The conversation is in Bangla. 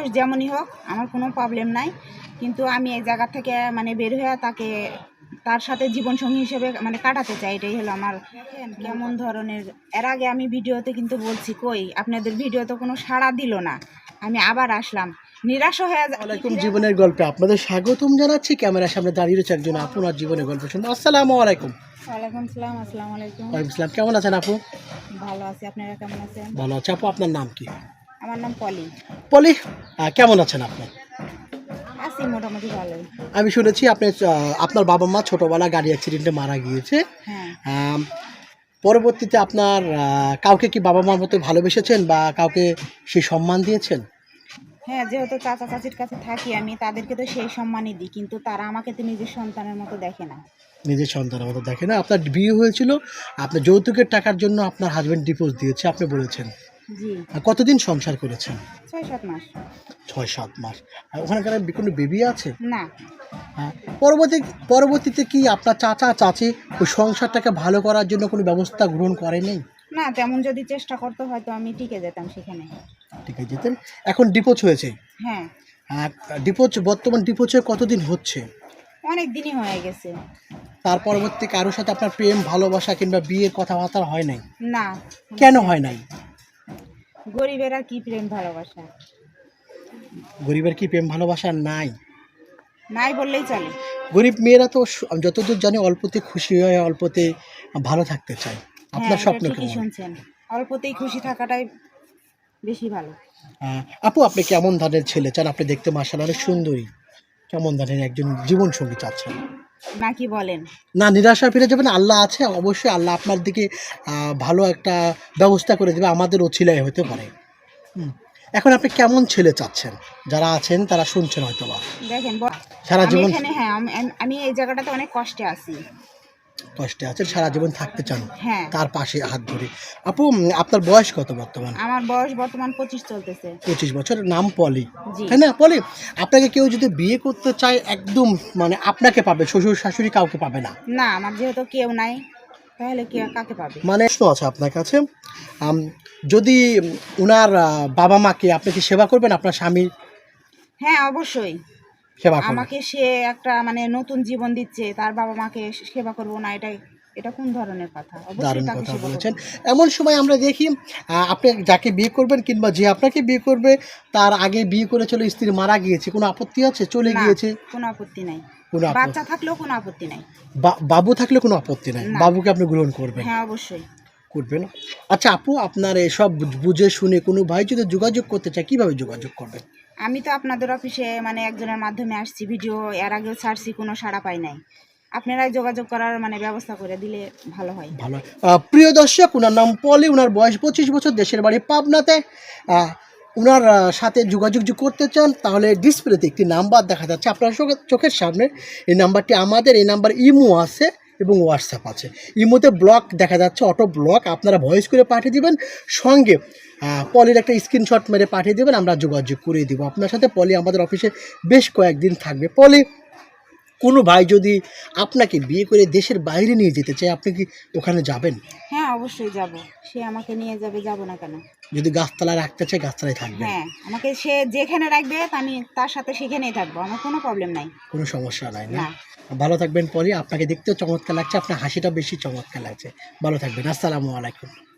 বয়স যেমনই হোক আমার কোনো প্রবলেম নাই। কিন্তু আমি এই জায়গা থেকে মানে বের হয়ে তাকে তার সাথে জীবনসঙ্গী হিসেবে মানে কাটাতে চাই এটাই হলো আমার কেমন ধরনের। এর আগে আমি ভিডিওতে কিন্তু বলছি কই আপনাদের ভিডিও তো কোনো সাড়া দিল না। আমি আবার আসলাম। নিরাশ হয়ে আলাইকুম জীবনের গল্পে। আপনাদের স্বাগতম জানাচ্ছি। ক্যামেরার সামনে দাঁড়িয়ে রয়েছে একজন আপনার জীবনের গল্প শুনব আসসালামু আলাইকুম ওয়ালাইকুম সালাম আসসালামু আলাইকুম। ওয়ালাইকুম আসসালাম কেমন আছেন আপু? ভালো আছি আপনারা কেমন আছেন? ভালো আছে। আপু আপনার নাম কি? আমার নাম পলি। পলি কেমন আছেন আপনি? আছি মোটামুটি ভালোই। আমি শুনেছি আপনি আপনার বাবা মা ছোটবেলা গাড়ি অ্যাক্সিডেন্টে মারা গিয়েছে। হ্যাঁ। পরবর্তীতে আপনার কাউকে কি বাবা মার মতো ভালোবেসেছেন বা কাউকে সেই সম্মান দিয়েছেন? হ্যাঁ যেহেতু চাচা চাচির কাছে থাকি আমি তাদেরকে তো সেই সম্মানই দিই কিন্তু তারা আমাকে তো নিজের সন্তানের মতো দেখে না। নিজের সন্তানের মতো দেখে না। আপনার বিয়ে হয়েছিল আপনার যৌতুকের টাকার জন্য আপনার হাজব্যান্ড ডিভোর্স দিয়েছে আপনি বলেছেন। জি। কতদিন সংসার করেছেন? ছয় সাত মাস। ছয় সাত মাস। আর ওখানকার কোনো বেবি আছে? না। হ্যাঁ পরবর্তী পরবর্তীতে কি আপনার চাচা চাচি ওই সংসারটাকে ভালো করার জন্য কোনো ব্যবস্থা গ্রহণ করেনি? না তেমন যদি চেষ্টা করতে হয়তো আমি টিকে যেতাম সেখানে। আছে যেতেন। এখন ডিপোজ হয়েছে? হ্যাঁ। আর ডিপোজ বর্তমান হয়ে কতদিন হচ্ছে? অনেক দিনই হয়ে গেছে। তার পরবর্তী কারোর সাথে আপনার প্রেম ভালোবাসা কিংবা বিয়ের কথাবার্তা হয় নাই? না। কেন হয় নাই? গরিবের কি প্রেম ভালোবাসা? গরিবের কি প্রেম ভালোবাসা নাই? নাই বললেই চলে। গরিব মেয়েরা তো যতদূর জানি অল্পতে খুশি হয় অল্পতে ভালো থাকতে চায়। আপনার হ্যাঁ, স্বপ্ন এটা ঠিকই কেমন? শুনছেন। অল্পতেই খুশি থাকাটাই বেশি ভালো। আহ, আপু আপনি কেমন ধরনের ছেলে? চান আপনি দেখতে মার্শাল অনেক সুন্দরী। কেমন ধরনের একজন জীবন সঙ্গী চাচ্ছেন? নাকি বলেন? না নিরাশা ফিরে যাবেন আল্লাহ আছে অবশ্যই আল্লাহ আপনার দিকে ভালো একটা ব্যবস্থা করে দেবে আমাদের অছিলায় হতে পারে। এখন আপনি কেমন ছেলে চাচ্ছেন? যারা আছেন তারা শুনছেন হয়তো বা দেখেন সারা জীবন হ্যাঁ আমি এই জায়গাটাতে অনেক কষ্টে আছি। কষ্টে আছেন সারা জীবন থাকতে চান। হ্যাঁ। তার পাশে হাত ধরে। আপু আপনার বয়স কত বর্তমান? আমার বয়স বর্তমান পঁচিশ চলতেছে। পঁচিশ বছর নাম পলি। তাই না? পলি আপনাকে কেউ যদি বিয়ে করতে চায় একদম মানে আপনাকে পাবে শ্বশুর শাশুড়ি কাউকে পাবে না। না আমার যেহেতু কেউ নাই তাহলে কে কাকে পাবে? মানে প্রশ্ন আছে আপনার কাছে যদি উনার বাবা মাকে আপনি কি সেবা করবেন আপনার স্বামী হ্যাঁ অবশ্যই। সেবা আমাকে সে একটা মানে নতুন জীবন দিচ্ছে তার বাবা মাকে সেবা করব না এটা এটা কোন ধরনের কথা? দারুণ কথা বলেছেন। এমন সময় আমরা দেখি আপনি যাকে বিয়ে করবেন কিংবা যে আপনাকে বিয়ে করবে তার আগে বিয়ে করে চলে স্ত্রী মারা গিয়েছে কোনো আপত্তি আছে? চলে গিয়েছে? কোনো আপত্তি নাই। কোনো বাচ্চা থাকলেও কোনো আপত্তি নাই। বাবু থাকলে কোনো আপত্তি নাই? বাবুকে আপনি গ্রহণ করবেন? হ্যাঁ অবশ্যই। করবেন? আচ্ছা আপু আপনার এসব বুঝে শুনে কোনো ভাই যদি যোগাযোগ করতে চায় কীভাবে যোগাযোগ করবেন? আমি তো আপনাদের অফিসে মানে একজনের মাধ্যমে আসছি, ভিডিও এর আগেও ছাড়ছি, কোনো সাড়া পাই নাই। আপনারাই যোগাযোগ করার মানে ব্যবস্থা করে দিলে ভালো হয়। ভালো প্রিয় দর্শক ওনার নাম পলি ওনার বয়স পঁচিশ বছর, দেশের বাড়ি পাবনাতে। ওনার সাথে যোগাযোগ যদি করতে চান, তাহলে ডিসপ্লেতে একটি নাম্বার দেখা যাচ্ছে আপনার চোখে- চোখের সামনে। এই নাম্বারটি আমাদের, এই নাম্বার ইমো আছে। এবং হোয়াটসঅ্যাপ আছে। এর মধ্যে ব্লক দেখা যাচ্ছে, অটো ব্লক। আপনারা ভয়েস করে পাঠিয়ে দেবেন, সঙ্গে পলির একটা স্ক্রিনশট মেরে পাঠিয়ে দেবেন, আমরা যোগাযোগ করে দেবো। আপনার সাথে পলি আমাদের অফিসে বেশ কয়েকদিন থাকবে। পলি, কোনো ভাই যদি আপনাকে বিয়ে করে দেশের বাইরে নিয়ে যেতে চায়, আপনি কি ওখানে যাবেন? হ্যাঁ অবশ্যই যাব। সে আমাকে নিয়ে যাবে যাব না কেন? যদি গাছতলা রাখতে চাই গাছতলায় থাকবে। হ্যাঁ আমাকে সে যেখানে রাখবে আমি তার সাথে সেখানেই থাকব। আমার কোনো প্রবলেম নাই। কোনো সমস্যা নাই না? ভালো থাকবেন পরে। আপনাকে দেখতেও চমৎকার লাগছে। আপনার হাসিটা বেশি চমৎকার লাগছে। ভালো থাকবেন। আসসালামু আলাইকুম।